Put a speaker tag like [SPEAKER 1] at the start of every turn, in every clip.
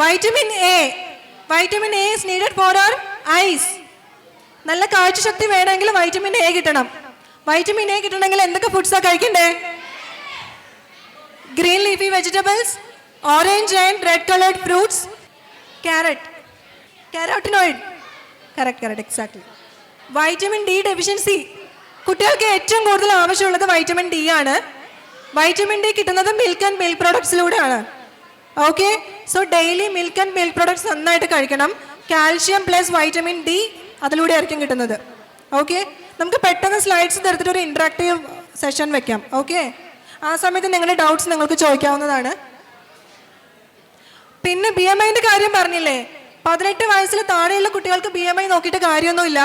[SPEAKER 1] Vitamin A vitamin A is needed for our eyes നല്ല കാഴ്ചശക്തി വേണമെങ്കിൽ വൈറ്റമിൻ എ കിട്ടണം. വൈറ്റമിൻ എ കിട്ടണമെങ്കിൽ എന്തൊക്കെ ഫുഡ്സാണ് കഴിക്കണ്ടേ? Green leafy vegetables orange and red coloured fruits carrot carotenoid correct correct exactly vitamin D deficiency കുട്ടികൾക്ക് ഏറ്റവും കൂടുതൽ ആവശ്യമുള്ളത് വൈറ്റമിൻ ഡി ആണ്. വൈറ്റമിൻ ഡി കിട്ടുന്നത് milk and milk പ്രോഡക്ട്സിലൂടെയാണ് okay so daily milk and milk products നന്നായിട്ട് കഴിക്കണം. കാൽഷ്യം പ്ലസ് വൈറ്റമിൻ ഡി അതിലൂടെ ആയിരിക്കും കിട്ടുന്നത്. ഓക്കെ നമുക്ക് പെട്ടെന്ന് സ്ലൈഡ്സ് തരത്തിലൊരു ഇൻട്രാക്റ്റീവ് സെഷൻ വെക്കാം. ഓക്കെ ആ സമയത്ത് നിങ്ങളുടെ ഡൗട്ട്സ് നിങ്ങൾക്ക് ചോദിക്കാവുന്നതാണ്. പിന്നെ ബി എം ഐന്റെ കാര്യം പറഞ്ഞില്ലേ? പതിനെട്ട് വയസ്സിൽ താഴെയുള്ള കുട്ടികൾക്ക് ബി എം ഐ നോക്കിയിട്ട് കാര്യമൊന്നുമില്ല.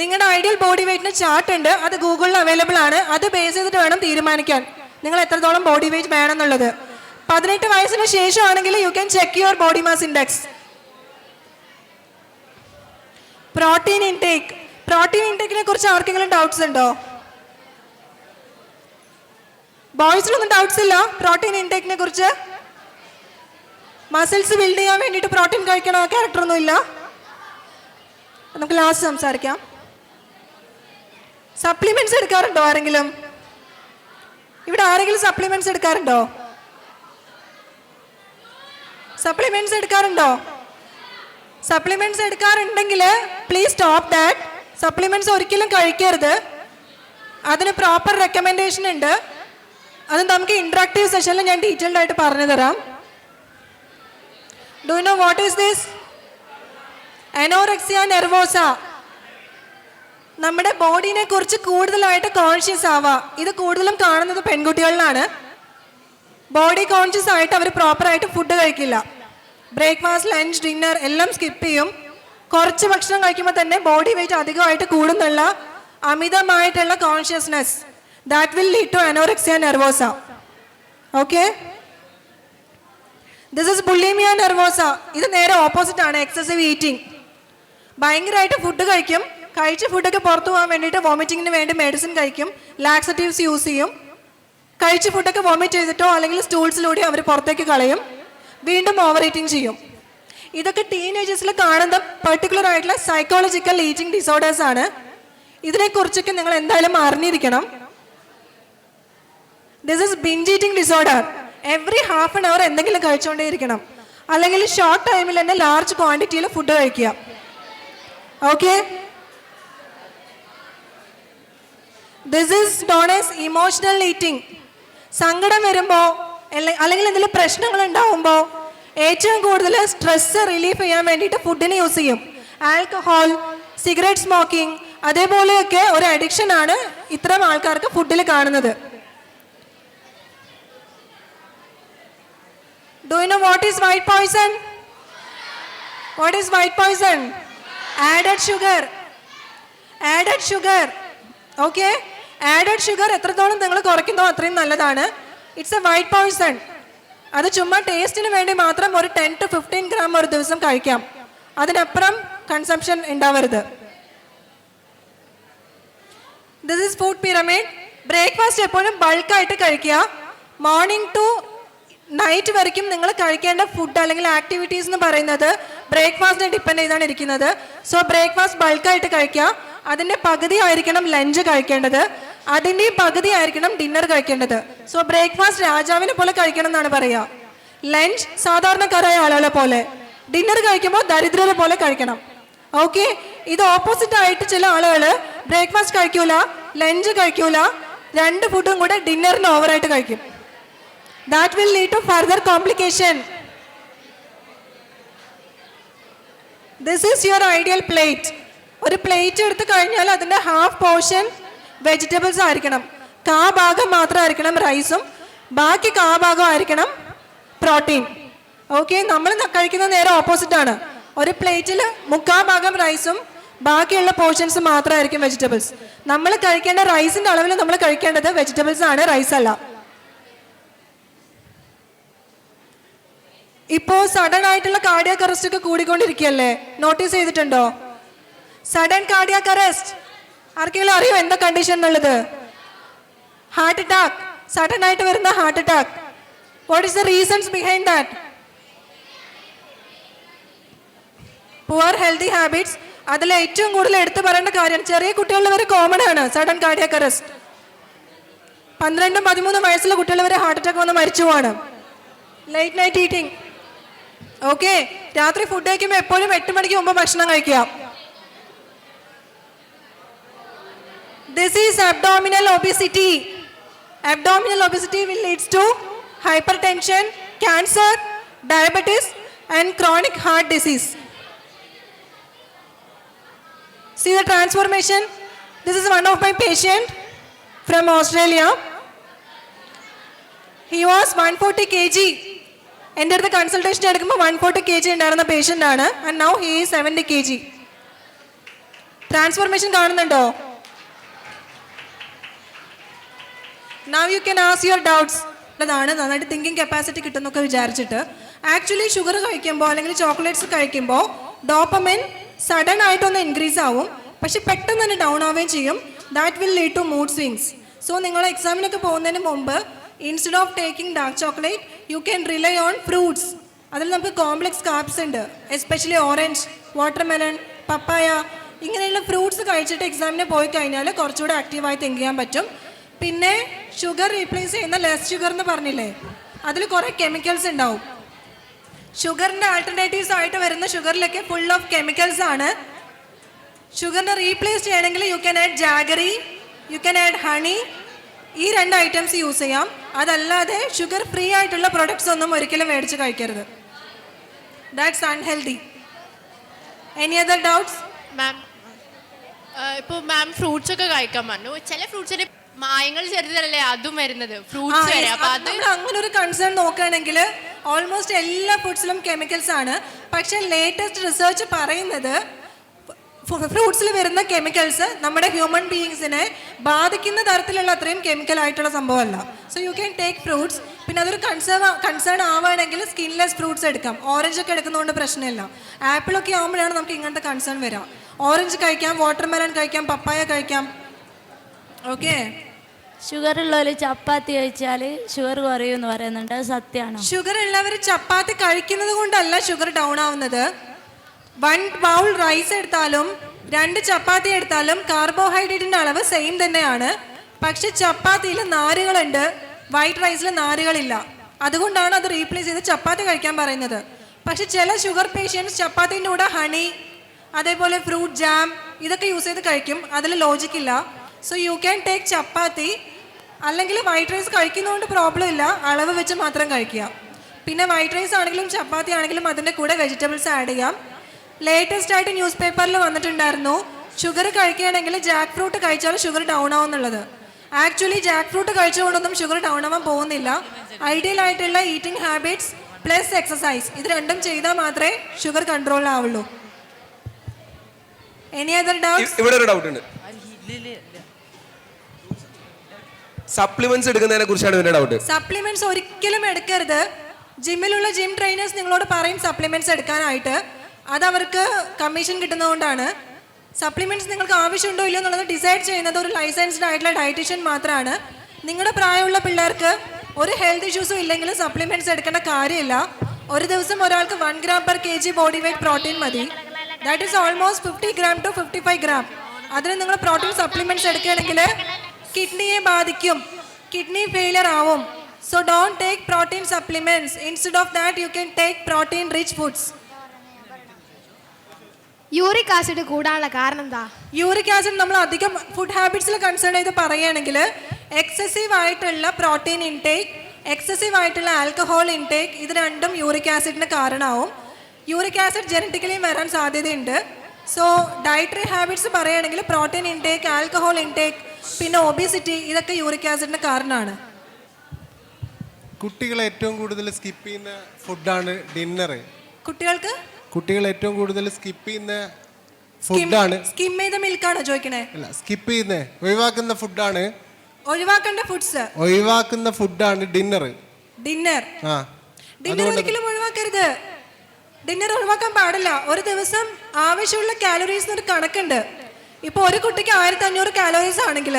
[SPEAKER 1] നിങ്ങളുടെ ഐഡിയൽ ബോഡി വെയ്റ്റിന് ചാർട്ട് ഉണ്ട്. അത് ഗൂഗിളിൽ അവൈലബിൾ ആണ്. അത് ബേസ് ചെയ്തിട്ട് വേണം തീരുമാനിക്കാൻ. നിങ്ങൾ എത്രത്തോളം ബോഡി വെയ്റ്റ് വേണം എന്നുള്ളത് പതിനെട്ട് വയസ്സിന് ശേഷമാണെങ്കിൽ you can check your body mass index protein intake protein ഇൻടേക്കിനെ കുറിച്ച് ആർക്കെങ്കിലും ഡൗട്ട്സ് ഉണ്ടോ? ബോയ്സിനൊന്നും ഡൗട്ട്സ് ഇല്ല. പ്രോട്ടീൻ ഇൻടേക്കിനെ കുറിച്ച്. മസിൽസ് ബിൽഡ് ചെയ്യാൻ വേണ്ടിയിട്ട് പ്രോട്ടീൻ കഴിക്കണ? ക്യാരക്ടർ ഒന്നും ഇല്ല. നമുക്ക് ലാസ്റ്റ് സംസാരിക്കാം. സപ്ലിമെന്റ്സ് എടുക്കാറുണ്ടോ ആരെങ്കിലും? ഇവിടെ ആരെങ്കിലും സപ്ലിമെന്റ്സ് എടുക്കാറുണ്ടോ? സപ്ലിമെന്റ്സ് എടുക്കാറുണ്ടോ? സപ്ലിമെന്റ്സ് എടുക്കാറുണ്ടെങ്കിൽ പ്ലീസ് സ്റ്റോപ്പ് ദാറ്റ് സപ്ലിമെന്റ്സ് ഒരിക്കലും കഴിക്കരുത്. അതിന് പ്രോപ്പർ റെക്കമെൻഡേഷൻ ഉണ്ട്. അത് നമുക്ക് ഇൻട്രാക്റ്റീവ് സെഷനിൽ ഞാൻ ഡീറ്റെയിൽഡ് ആയിട്ട് പറഞ്ഞു തരാം. Do know what is this anorexia nervosa നമ്മുടെ ബോഡീനെ കുറിച്ച് കൂടുതലായിട്ട് കോൺഷ്യസ് ആവുക ഇത് കൂടുതലും കാണുന്നത് പെൺകുട്ടികളിലാണ്. ബോഡി കോൺഷ്യസ് ആയിട്ട് അവർ പ്രോപ്പറായിട്ട് ഫുഡ് കഴിക്കില്ല. ബ്രേക്ക്ഫാസ്റ്റ് ലഞ്ച് ഡിന്നർ എല്ലാം സ്കിപ്പ് ചെയ്യും. കുറച്ച് ഭക്ഷണം കഴിക്കുമ്പോൾ തന്നെ ബോഡി വെയിറ്റ് അധികമായിട്ട് കൂടുന്നുള്ള അമിതമായിട്ടുള്ള consciousness that will lead to anorexia nervosa okay this is bulimia nervosa ഇത് നേരെ ഓപ്പോസിറ്റ് ആണ് എക്സസീവ് ഈറ്റിംഗ് ഭയങ്കരമായിട്ട് ഫുഡ് കഴിക്കും. കഴിച്ച ഫുഡൊക്കെ പുറത്തു പോകാൻ വേണ്ടിയിട്ട് വോമിറ്റിങ്ങിന് വേണ്ടി മെഡിസിൻ കഴിക്കും. ലാക്സറ്റീവ്സ് യൂസ് ചെയ്യും. കഴിച്ച ഫുഡൊക്കെ വോമിറ്റ് ചെയ്തിട്ടോ അല്ലെങ്കിൽ സ്റ്റൂൾസിലൂടെ അവർ പുറത്തേക്ക് കളയും. വീണ്ടും ഓവർ ഈറ്റിംഗ് ചെയ്യും. ഇതൊക്കെ ടീനേജേഴ്സിൽ കാണുന്ന പെർട്ടിക്കുലർ ആയിട്ടുള്ള സൈക്കോളജിക്കൽ ഈറ്റിംഗ് ഡിസോർഡേഴ്സ് ആണ്. ഇതിനെക്കുറിച്ചൊക്കെ നിങ്ങൾ എന്തായാലും അറിഞ്ഞിരിക്കണം. This is binge eating disorder every half an hour എന്തെങ്കിലും കഴിച്ചുകൊണ്ടേയിരിക്കണം അല്ലെങ്കിൽ ഷോർട്ട് ടൈമിൽ തന്നെ ലാർജ് ക്വാണ്ടിറ്റിയിൽ ഫുഡ് കഴിക്കുക. Okay this is known as emotional eating സങ്കടം വരുമ്പോൾ അല്ലെങ്കിൽ എന്തെങ്കിലും പ്രശ്നങ്ങൾ ഉണ്ടാവുമ്പോൾ ഏറ്റവും കൂടുതൽ സ്ട്രെസ് റിലീഫ് ചെയ്യാൻ വേണ്ടിയിട്ട് ഫുഡിന് യൂസ് ചെയ്യും. ആൽക്കഹോൾ സിഗരറ്റ് സ്മോക്കിംഗ് അതേപോലെയൊക്കെ ഒരു അഡിക്ഷൻ ആണ് ഇത്തരം ആൾക്കാർക്ക് ഫുഡിൽ കാണുന്നത്. Do you know what is white poison what is white poison added sugar added sugar okay added sugar എത്രത്തോളം നിങ്ങൾ കുറയ്ക്കുന്നോ അത്രയും നല്ലതാണ്. ഇറ്റ്സ് എ വൈറ്റ് പോയ്സൺ അത് ചുമ്മാ ടേസ്റ്റിന് വേണ്ടി മാത്രം ഒരു ടെൻ ടു ഫിഫ്റ്റീൻ ഗ്രാം ഒരു ദിവസം കഴിക്കാം. അതിനപ്പുറം കൺസംഷൻ ഉണ്ടാവരുത്. This is food pyramid breakfast എപ്പോഴും ബൾക്കായിട്ട് കഴിക്കുക. മോർണിംഗ് ടു നൈറ്റ് വരയ്ക്കും നിങ്ങൾ കഴിക്കേണ്ട ഫുഡ് അല്ലെങ്കിൽ ആക്ടിവിറ്റീസ് എന്ന് പറയുന്നത് ബ്രേക്ക്ഫാസ്റ്റിനെ ഡിപ്പെൻഡ് ചെയ്താണ് ഇരിക്കുന്നത്. സോ ബ്രേക്ക്ഫാസ്റ്റ് ബൾക്കായിട്ട് കഴിക്കുക. അതിന്റെ പകുതി ആയിരിക്കണം ലഞ്ച് കഴിക്കേണ്ടത്. അതിന്റെ പകുതി ആയിരിക്കണം ഡിന്നർ കഴിക്കേണ്ടത്. സോ ബ്രേക്ക്ഫാസ്റ്റ് രാജാവിനെ പോലെ കഴിക്കണം എന്നാണ് പറയുക ലഞ്ച് സാധാരണക്കാരായ ആളുകളെ പോലെ. ഡിന്നർ കഴിക്കുമ്പോൾ ദരിദ്രരെ പോലെ കഴിക്കണം. ഓക്കെ ഇത് ഓപ്പോസിറ്റ് ആയിട്ട് ചില ആളുകൾ ബ്രേക്ക്ഫാസ്റ്റ് കഴിക്കൂല ലഞ്ച് കഴിക്കൂല രണ്ട് ഫുഡും കൂടെ ഡിന്നറിന് ഓവറായിട്ട് കഴിക്കും. That will lead to further complication this is your ideal plate ഒരു പ്ലേറ്റ് എടുത്ത് കഴിഞ്ഞാൽ അതിന്റെ ഹാഫ് പോർഷൻ വെജിറ്റബിൾസ് ആയിരിക്കണം. കാ ഭാഗം മാത്രമായിരിക്കണം റൈസും ബാക്കി കാ ഭാഗം ആയിരിക്കണം പ്രോട്ടീൻ ഓക്കെ നമ്മൾ കഴിക്കുന്ന നേരെ ഓപ്പോസിറ്റ് ആണ്. ഒരു പ്ലേറ്റിൽ മുക്കാ ഭാഗം റൈസും ബാക്കിയുള്ള പോർഷൻസ് മാത്രമായിരിക്കും വെജിറ്റബിൾസ് നമ്മൾ കഴിക്കേണ്ട റൈസിന്റെ അളവിൽ നമ്മൾ കഴിക്കേണ്ടത് വെജിറ്റബിൾസ് ആണ് റൈസ് അല്ല. ഇപ്പോ സഡൻ ആയിട്ടുള്ള കാർഡിയാക് അറസ്റ്റ് ഒക്കെ കൂടിക്കൊണ്ടിരിക്കുകയല്ലേ? നോട്ടീസ് ചെയ്തിട്ടുണ്ടോ? സഡൻ കാർഡിയാക് അറസ്റ്റ് ആർക്കെങ്കിലും അറിയോ എന്താ കണ്ടീഷൻ എന്നുള്ളത്? ഹാർട്ട് അറ്റാക്ക് സഡൻ ആയിട്ട് വരുന്ന heart attack what is the reasons behind that poor healthy habits അതിൽ ഏറ്റവും കൂടുതൽ എടുത്തു പറയേണ്ട കാര്യം ചെറിയ കുട്ടികളിൽ വരെ കോമൺ ആണ്. സഡൻ കാർഡിയാക് അറസ്റ്റ് പന്ത്രണ്ടും പതിമൂന്നും വയസ്സുള്ള കുട്ടികൾ വരെ ഹാർട്ട് അറ്റാക്ക് വന്ന് മരിച്ചു പോവാണ്. ലൈറ്റ് നൈറ്റ് ഈറ്റിംഗ് ഓക്കെ രാത്രി ഫുഡ് കഴിക്കുമ്പോൾ എപ്പോഴും എട്ട് മണിക്ക് മുമ്പ് ഭക്ഷണം കഴിക്കുക. This is abdominal obesity abdominal obesity will leads to hypertension cancer diabetes and chronic heart disease See the transformation? This is one of my patient from Australia. He was 140 kg. എൻ്റെ അടുത്ത് consultation എടുക്കുമ്പോൾ one forty K G ഉണ്ടായിരുന്ന patient ആണ് and now he seventy K G transformation കാണുന്നുണ്ടോ now you can ask your doubts ഉള്ളതാണ് നന്നായിട്ട് thinking capacity കിട്ടുന്നൊക്കെ വിചാരിച്ചിട്ട്. Actually sugar കഴിക്കുമ്പോൾ അല്ലെങ്കിൽ ചോക്ലേറ്റ്സ് കഴിക്കുമ്പോൾ ഡോപ്പമെൻ സഡൻ ആയിട്ടൊന്ന് ഇൻക്രീസ് ആവും. പക്ഷെ പെട്ടെന്ന് തന്നെ ഡൗൺ ആവുകയും ചെയ്യും. That will lead to mood swings so നിങ്ങൾ എക്സാമിനൊക്കെ പോകുന്നതിന് മുമ്പ് instead of taking dark chocolate you can rely on fruits അതിൽ നമുക്ക് കോംപ്ലക്സ് കാർബ്സ് ഉണ്ട്. എസ്പെഷ്യലി ഓറഞ്ച് വാട്ടർമെലൺ പപ്പായ ഇങ്ങനെയുള്ള ഫ്രൂട്ട്സ് കഴിച്ചിട്ട് എക്സാമിന് പോയി കഴിഞ്ഞാൽ കുറച്ചുകൂടെ ആക്റ്റീവായി തിങ്ക് ചെയ്യാൻ പറ്റും. പിന്നെ ഷുഗർ റീപ്ലേസ് ചെയ്യുന്ന ലെസ് ഷുഗർ എന്ന് പറഞ്ഞില്ലേ? അതിൽ കുറേ കെമിക്കൽസ് ഉണ്ടാവും. ഷുഗറിന്റെ ആൾട്ടർനേറ്റീവ്സ് ആയിട്ട് വരുന്ന ഷുഗറിലൊക്കെ ഫുൾ ഓഫ് കെമിക്കൽസ് ആണ്. ഷുഗറിനെ റീപ്ലേസ് ചെയ്യണമെങ്കിൽ you can add jaggery you can add honey ഈ രണ്ട് ഐറ്റംസ് യൂസ് ചെയ്യാം. അതല്ലാതെ ഷുഗർ ഫ്രീ ആയിട്ടുള്ള പ്രൊഡക്ട്സ് ഒന്നും ഒരിക്കലും മേടിച്ച് കഴിക്കരുത്. That's unhealthy any other doubts
[SPEAKER 2] ma'am ഇപ്പോൾ മാം ഫ്രൂട്ട്സ് ഒക്കെ കഴിക്കാൻ പറഞ്ഞു. ചില ഫ്രൂട്ട്സിന് മായങ്ങൾ ചെറുതല്ലേ അതും വരുന്നത്. ഫ്രൂട്ട്സ് വരെ. അപ്പൊ അത്
[SPEAKER 1] നമ്മൾ അങ്ങനെ ഒരു കൺസേൺ നോക്കുകയാണെങ്കിൽ ഓൾമോസ്റ്റ് എല്ലാ ഫുഡ്സിലും കെമിക്കൽസ് ആണ്. പക്ഷെ ലേറ്റസ്റ്റ് റിസർച്ച് പറയുന്നത് ഫ്രൂട്ട്സിൽ വരുന്ന കെമിക്കൽസ് നമ്മുടെ ഹ്യൂമൻ ബീയിങ്സിനെ ബാധിക്കുന്ന തരത്തിലുള്ള അത്രയും കെമിക്കൽ ആയിട്ടുള്ള സംഭവമല്ല. So you can take fruits പിന്നെ അതൊരു കൺസേൺ കൺസേൺ ആവുകയാണെങ്കിൽ സ്കിൻലെസ് ഫ്രൂട്ട്സ് എടുക്കാം. ഓറഞ്ച് ഒക്കെ എടുക്കുന്നതുകൊണ്ട് പ്രശ്നമില്ല. ആപ്പിളൊക്കെ ആകുമ്പോഴാണ് നമുക്ക് ഇങ്ങനത്തെ കൺസേൺ വരാം. ഓറഞ്ച് കഴിക്കാം വാട്ടർമെലൺ കഴിക്കാം പപ്പായ കഴിക്കാം. ഓക്കെ
[SPEAKER 3] ഷുഗർ ഉള്ളവർ ചപ്പാത്തി കഴിച്ചാൽ ഷുഗർ കുറയും എന്ന് പറയുന്നുണ്ട്. അത് സത്യമാണോ?
[SPEAKER 1] ഷുഗർ ഉള്ളവർ ചപ്പാത്തി കഴിക്കുന്നത് കൊണ്ടല്ല ഷുഗർ ഡൗൺ ആവുന്നത്. വൺ ബൗൾ റൈസ് എടുത്താലും രണ്ട് ചപ്പാത്തി എടുത്താലും കാർബോഹൈഡ്രേറ്റിന്റെ അളവ് സെയിം തന്നെയാണ്. പക്ഷെ ചപ്പാത്തിയിൽ നാരുകളുണ്ട്. വൈറ്റ് റൈസിൽ നാരുകളില്ല. അതുകൊണ്ടാണ് അത് റീപ്ലേസ് ചെയ്ത് ചപ്പാത്തി കഴിക്കാൻ പറയുന്നത്. പക്ഷെ ചില ഷുഗർ പേഷ്യൻസ് ചപ്പാത്തിന്റെ കൂടെ ഹണി അതേപോലെ ഫ്രൂട്ട് ജാം ഇതൊക്കെ യൂസ് ചെയ്ത് കഴിക്കും. അതിൽ ലോജിക് ഇല്ല. So you can take chapati അല്ലെങ്കിൽ വൈറ്റ് റൈസ് കഴിക്കുന്നതുകൊണ്ട് പ്രോബ്ലം ഇല്ല. അളവ് വെച്ച് മാത്രം കഴിക്കുക. പിന്നെ വൈറ്റ് റൈസ് ആണെങ്കിലും ചപ്പാത്തി ആണെങ്കിലും അതിന്റെ കൂടെ വെജിറ്റബിൾസ് ആഡ് ചെയ്യാം. ലേറ്റസ്റ്റ് ആയിട്ട് ന്യൂസ് പേപ്പറിൽ വന്നിട്ടുണ്ടായിരുന്നു. ഷുഗർ കഴിക്കുകയാണെങ്കിൽ ജാക്ക് ഫ്രൂട്ട് കഴിച്ചാൽ ഷുഗർ ഡൗൺ ആവുന്നുള്ളത് ആക്ച്വലി ജാക്ക് ഫ്രൂട്ട് കഴിച്ചുകൊണ്ടൊന്നും ഷുഗർ ഡൗൺ ആവാൻ പോകുന്നില്ല. ഐഡിയൽ ആയിട്ടുള്ള ഈറ്റിംഗ് ഹാബിറ്റ്സ് പ്ലസ് എക്സസൈസ് ഇത് രണ്ടും ചെയ്താൽ മാത്രമേ ഷുഗർ കൺട്രോൾ ആവുള്ളൂ. എനി അതർ ഡൗട്ട്
[SPEAKER 4] ഇവിടെ ഒരു ഡൗട്ട് ഉണ്ട്. സപ്ലിമെന്റ്സ് എടുക്കുന്നതിനെ കുറിച്ചാണ് എന്റെ ഡൗട്ട്
[SPEAKER 1] സപ്ലിമെന്റ്സ് ഒരിക്കലും എടുക്കരുത്. ജിമ്മിലുള്ള ജിം ട്രെയിനേഴ്സ് നിങ്ങളോട് പറയും സപ്ലിമെന്റ്സ് എടുക്കാനായിട്ട്. അത് അവർക്ക് കമ്മീഷൻ കിട്ടുന്നതുകൊണ്ടാണ്. സപ്ലിമെന്റ്സ് നിങ്ങൾക്ക് ആവശ്യമുണ്ടോ ഇല്ലയോ എന്നുള്ളത് ഡിസൈഡ് ചെയ്യുന്നത് ഒരു ലൈസൻസ്ഡ് ആയിട്ടുള്ള ഡയറ്റീഷ്യൻ മാത്രമാണ് നിങ്ങളുടെ പ്രായമുള്ള പിള്ളേർക്ക് ഒരു ഹെൽത്ത് ഇഷ്യൂസും ഇല്ലെങ്കിൽ സപ്ലിമെന്റ്സ് എടുക്കേണ്ട കാര്യമില്ല. ഒരു ദിവസം ഒരാൾക്ക് one gram per K G body weight protein മതി. That is almost fifty gram to fifty five gram അതിന് നിങ്ങൾ പ്രോട്ടീൻ സപ്ലിമെന്റ്സ് എടുക്കുകയാണെങ്കിൽ കിഡ്നിയെ ബാധിക്കും. കിഡ്നി ഫെയിലർ ആവും. So don't take protein supplements instead of that you can take protein rich foods
[SPEAKER 5] uric acid കൂടാനുള്ള കാരണം എന്താ?
[SPEAKER 1] യൂറിക് ആസിഡ് നമ്മൾ അധികം ഫുഡ് ഹാബിറ്റ്സിൽ കൺസേൺ ചെയ്ത് പറയുകയാണെങ്കിൽ എക്സസീവ് ആയിട്ടുള്ള പ്രോട്ടീൻ ഇൻടേക്ക് എക്സസീവ് ആയിട്ടുള്ള ആൽക്കഹോൾ ഇൻടേക്ക് ഇത് രണ്ടും യൂറിക് ആസിഡിന് കാരണമാവും. യൂറിക് ആസിഡ് ജനറ്റിക്കലിയും വരാൻ സാധ്യതയുണ്ട്. സോ ഡയറ്ററി ഹാബിറ്റ്സ് പറയുകയാണെങ്കിൽ പ്രോട്ടീൻ ഇൻടേക്ക് ആൽക്കഹോൾ ഇൻടേക്ക് പിന്നെ ഒബിസിറ്റി ഇതൊക്കെ യൂറിക് ആസിഡിന് കാരണമാണ്
[SPEAKER 6] കുട്ടികൾ ഏറ്റവും കൂടുതൽ സ്കിപ്പ് ചെയ്യുന്ന ഫുഡാണ് ഡിന്നർ
[SPEAKER 1] കുട്ടികൾക്ക്?
[SPEAKER 6] കുട്ടികൾ ഏറ്റവും കൂടുതൽ സ്കിപ്പ് ചെയ്യുന്ന ഫുഡാണ്
[SPEAKER 1] സ്കിം ചെയ്ത മിൽക്കാണോ ചോദിക്കണേ?
[SPEAKER 6] അല്ല സ്കിപ്പ് ചെയ്യുന്ന ഒഴിവാക്കുന്ന ഫുഡാണ്
[SPEAKER 1] ഒഴിവാക്കേണ്ട ഫുഡ്സ്
[SPEAKER 6] ഒഴിവാക്കുന്ന ഫുഡാണ് ഡിന്നർ
[SPEAKER 1] ഡിന്നർ
[SPEAKER 6] ആ.
[SPEAKER 1] ഡിന്നർ ഒരിക്കലും ഒഴിവാക്കരുത്. ഡിന്നർ ഒഴിവാക്കാൻ പാടില്ല. ഒരു ദിവസം ആവശ്യമുള്ള കാലറീസ് ഒരു കണക്കുണ്ട്. ഇപ്പോൾ ഒരു കുട്ടിക്ക് ആയിരത്തി അഞ്ഞൂറ് കാലോറീസ് ആണെങ്കിൽ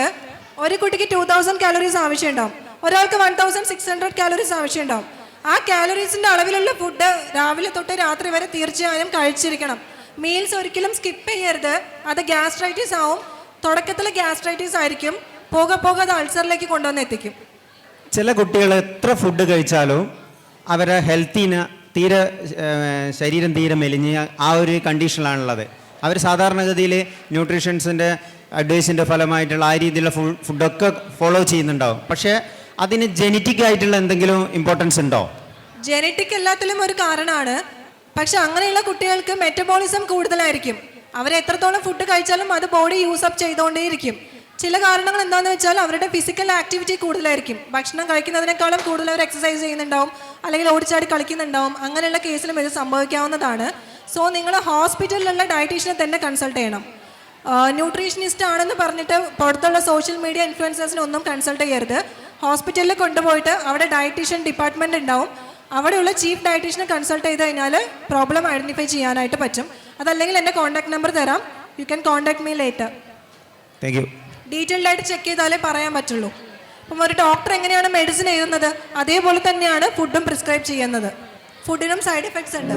[SPEAKER 1] ഒരു കുട്ടിക്ക് ടു തൗസൻഡ് കാലോറീസ് ആവശ്യമുണ്ടാവും. ഒരാൾക്ക് one thousand six hundred calories ആവശ്യമുണ്ടാവും. ആ കാലറീസിന്റെ അളവിലുള്ള ഫുഡ് രാവിലെ തൊട്ട് രാത്രി വരെ തീർച്ചയായും കഴിച്ചിരിക്കണം. മീൽസ് ഒരിക്കലും സ്കിപ്പ് ചെയ്യരുത്. അത് ഗ്യാസ്ട്രൈറ്റിസ് ആവും. തുടക്കത്തിൽ ഗ്യാസ്ട്രൈറ്റിസ് ആയിരിക്കും. പോകെ പോകെ അത് അൾസറിലേക്ക് കൊണ്ടുവന്ന് എത്തിക്കും.
[SPEAKER 7] ചില കുട്ടികൾ എത്ര ഫുഡ് കഴിച്ചാലും അവരെ ഹെൽത്തിന് തീരെ ശരീരം തീരെ മെലിഞ്ഞ് ആ ഒരു കണ്ടീഷനിലാണുള്ളത് അവർ സാധാരണഗതിയിൽ ന്യൂട്രീഷൻസിന്റെ അഡ്വൈസിന്റെ ഫലമായിട്ടുള്ള ആ രീതിയിലുള്ള ഫുൾ ഫുഡൊക്കെ ഫോളോ ചെയ്യുന്നുണ്ടാവും. പക്ഷേ അതിന് ജനറ്റിക് ആയിട്ടുള്ള എന്തെങ്കിലും ഇമ്പോർട്ടൻസ് ഉണ്ടോ?
[SPEAKER 1] ജനറ്റിക് എല്ലാത്തിലും ഒരു കാരണമാണ്. പക്ഷെ അങ്ങനെയുള്ള കുട്ടികൾക്ക് മെറ്റബോളിസം കൂടുതലായിരിക്കും. അവർ എത്രത്തോളം ഫുഡ് കഴിച്ചാലും അത് ബോഡി യൂസ് അപ്പ് ചെയ്തുകൊണ്ടേയിരിക്കും. ചില കാരണങ്ങൾ എന്താണെന്ന് വെച്ചാൽ അവരുടെ ഫിസിക്കൽ ആക്ടിവിറ്റി കൂടുതലായിരിക്കും. ഭക്ഷണം കഴിക്കുന്നതിനേക്കാളും കൂടുതൽ അവർ എക്സസൈസ് ചെയ്യുന്നുണ്ടാവും. അല്ലെങ്കിൽ ഓടിച്ചാടി കളിക്കുന്നുണ്ടാവും. അങ്ങനെയുള്ള കേസിലും ഇത് സംഭവിക്കാവുന്നതാണ്. സോ നിങ്ങൾ ഹോസ്പിറ്റലിലുള്ള ഡയറ്റീഷ്യനെ തന്നെ കൺസൾട്ട് ചെയ്യണം. ന്യൂട്രീഷനിസ്റ്റ് ആണെന്ന് പറഞ്ഞിട്ട് പുറത്തുള്ള സോഷ്യൽ മീഡിയ ഇൻഫ്ലുവൻസേഴ്സിനെ ഒന്നും കൺസൾട്ട് ചെയ്യരുത്. ഹോസ്പിറ്റലിൽ കൊണ്ടുപോയിട്ട് അവിടെ ഡയറ്റീഷ്യൻ ഡിപ്പാർട്ട്മെന്റ് ഉണ്ടാവും. അവിടെയുള്ള ചീഫ് ഡയറ്റീഷ്യനെ കൺസൾട്ട് ചെയ്ത് കഴിഞ്ഞാൽ പ്രോബ്ലം ഐഡന്റിഫൈ ചെയ്യാനായിട്ട് പറ്റും. അതല്ലെങ്കിൽ എന്റെ കോൺടാക്ട് നമ്പർ തരാം. You can contact me later
[SPEAKER 7] thank you
[SPEAKER 1] detailed ആയിട്ട് ചെക്ക് ചെയ്താലേ പറയാൻ പറ്റുള്ളൂ. അപ്പം ഒരു ഡോക്ടർ എങ്ങനെയാണ് മെഡിസിൻ എഴുതുന്നത്? അതേപോലെ തന്നെയാണ് ഫുഡും പ്രിസ്ക്രൈബ് ചെയ്യുന്നത്. ഫുഡിനും സൈഡ് എഫക്ട്സ് ഉണ്ട്.